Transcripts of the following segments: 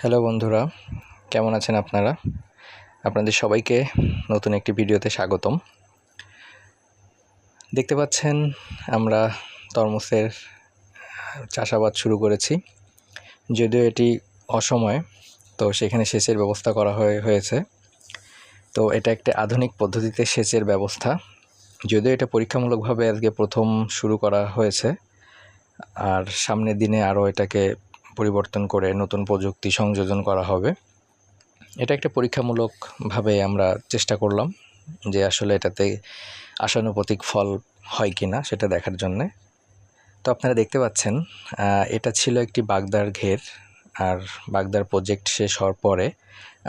Hello বন্ধুরা, কেমন আছেন আপনারা? আপনাদের সবাইকে নতুন একটি ভিডিওতে স্বাগতম। দেখতে পাচ্ছেন, আমরা তরমুজের চাষাবাদ শুরু করেছি। যদিও এটি অসময়, তো সেখানে সেচের ব্যবস্থা করা হয়ে, হয়েছে। তো এটা একটা আধুনিক পদ্ধতিতে সেচের ব্যবস্থা। যদিও এটা পরীক্ষামূলকভাবে আজকে প্রথম শুরু করা হয়েছে, আর সামনের দিনে আরও এটাকে পরিবর্তন করে নতুন প্রযুক্তি সংযোজন করা হবে। এটা একটা পরীক্ষামূলকভাবে আমরা চেষ্টা করলাম যে আসলে এটাতে আশানুপাতিক ফল হয় কি না সেটা দেখার জন্যে। তো আপনারা দেখতে পাচ্ছেন এটা ছিল একটি বাগদার ঘের আর বাগদার প্রজেক্ট শেষ হওয়ার পরে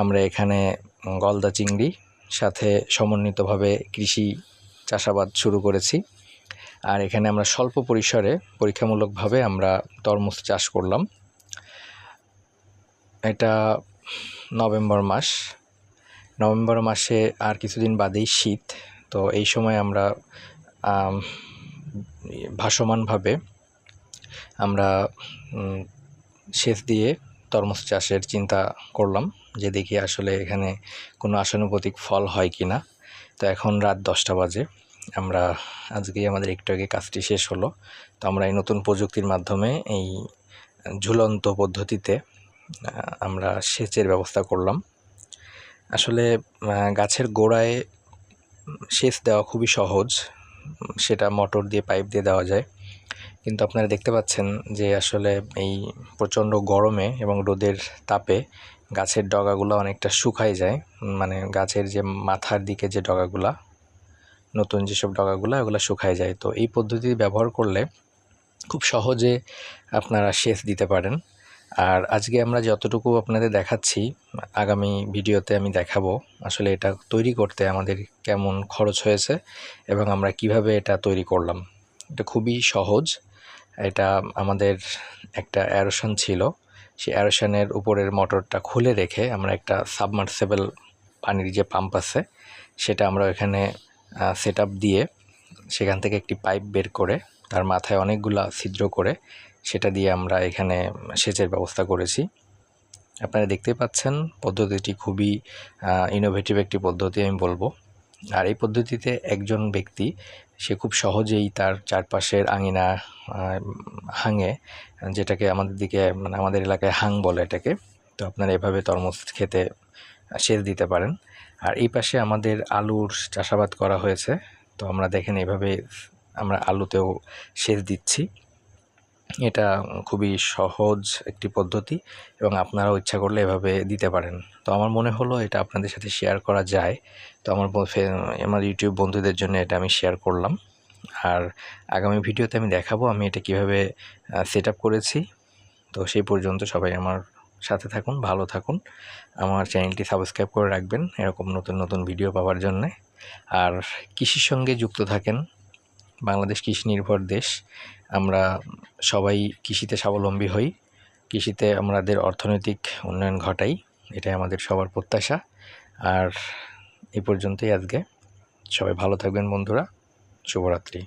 আমরা এখানে গলদা চিংড়ি সাথে সমন্বিতভাবে কৃষি চাষাবাদ শুরু করেছি। আর এখানে আমরা স্বল্প পরিসরে পরীক্ষামূলকভাবে আমরা তরমুজ চাষ করলাম। এটা নভেম্বর মাস। নভেম্বর মাসে আর কিছুদিন বাদেই শীত। তো এই সময় আমরা ভাসমানভাবে আমরা সেচ দিয়ে তরমুজ চাষের চিন্তা করলাম যে দেখি আসলে এখানে কোনো আশানুপাতিক ফল হয় কি না তো এখন রাত দশটা বাজে। আমরা আজকেই আমাদের একটু আগে কাজটি শেষ হলো। তো আমরা এই নতুন প্রযুক্তির মাধ্যমে এই ঝুলন্ত পদ্ধতিতে আমরা সেচের ব্যবস্থা করলাম। আসলে গাছের গোড়ায় সেচ দেওয়া খুবই সহজ। সেটা মোটর দিয়ে পাইপ দিয়ে দেওয়া যায়। কিন্তু আপনারা দেখতে পাচ্ছেন যে আসলে এই প্রচণ্ড গরমে এবং রোদের তাপে গাছের ডগাগুলো অনেকটা শুকায় যায়। মানে গাছের যে মাথার দিকে যে ডগাগুলা, নতুন যেসব ডগাগুলো, ওগুলো শুকায় যায়। তো এই পদ্ধতি ব্যবহার করলে খুব সহজে আপনারা সেচ দিতে পারেন। আর আজকে আমরা যতটুকু আপনাদের দেখাচ্ছি, আগামী ভিডিওতে আমি দেখাবো আসলে এটা তৈরি করতে আমাদের কেমন খরচ হয়েছে এবং আমরা কীভাবে এটা তৈরি করলাম। এটা খুবই সহজ। এটা আমাদের একটা অ্যারোশন ছিল। সেই অ্যারোশনের উপরের মোটরটা খুলে রেখে আমরা একটা সাবমার্সেবল পানির যে পাম্প আছে, সেটা আমরা এখানে সেট দিয়ে সেখান থেকে একটি পাইপ বের করে, তার মাথায় অনেকগুলা ছিদ্র করে সেটা দিয়ে আমরা এখানে সেচের ব্যবস্থা করেছি। আপনারা দেখতে পাচ্ছেন পদ্ধতিটি খুবই ইনোভেটিভ একটি পদ্ধতি আমি বলব। আর এই পদ্ধতিতে একজন ব্যক্তি, সে খুব সহজেই তার চারপাশের আঙিনা হাঙে, যেটাকে আমাদের দিকে মানে আমাদের এলাকায় হাং বলে এটাকে, তো আপনারা এভাবে তরমুজ খেতে সেচ দিতে পারেন। আর এই পাশে আমাদের আলুর চাষাবাদ করা হয়েছে, তো আমরা দেখেন এভাবে আমরা আলুতেও সেচ দিচ্ছি। এটা খুবই সহজ একটি পদ্ধতি এবং আপনারাও ইচ্ছা করলে এভাবে দিতে পারেন। তো আমার মনে হলো এটা আপনাদের সাথে শেয়ার করা যায়। তো আমার আমার ইউটিউব বন্ধুদের জন্য এটা আমি শেয়ার করলাম। আর আগামী ভিডিওতে আমি দেখাবো আমি এটা কীভাবে সেট করেছি। তো সেই পর্যন্ত সবাই আমার সাথে থাকুন, ভালো থাকুন। আমার চ্যানেলটি সাবস্ক্রাইব করে রাখবেন এরকম নতুন নতুন ভিডিও পাওয়ার জন্যে। আর কৃষির সঙ্গে যুক্ত থাকেন। বাংলাদেশ কৃষি নির্ভর দেশ। আমরা সবাই কৃষিতে স্বাবলম্বী হই। কৃষিতে আমাদের অর্থনৈতিক উন্নয়ন ঘটাই, এটাই আমাদের সবার প্রত্যাশা। আর এ পর্যন্তই আজকে। সবাই ভালো থাকবেন বন্ধুরা। শুভরাত্রি।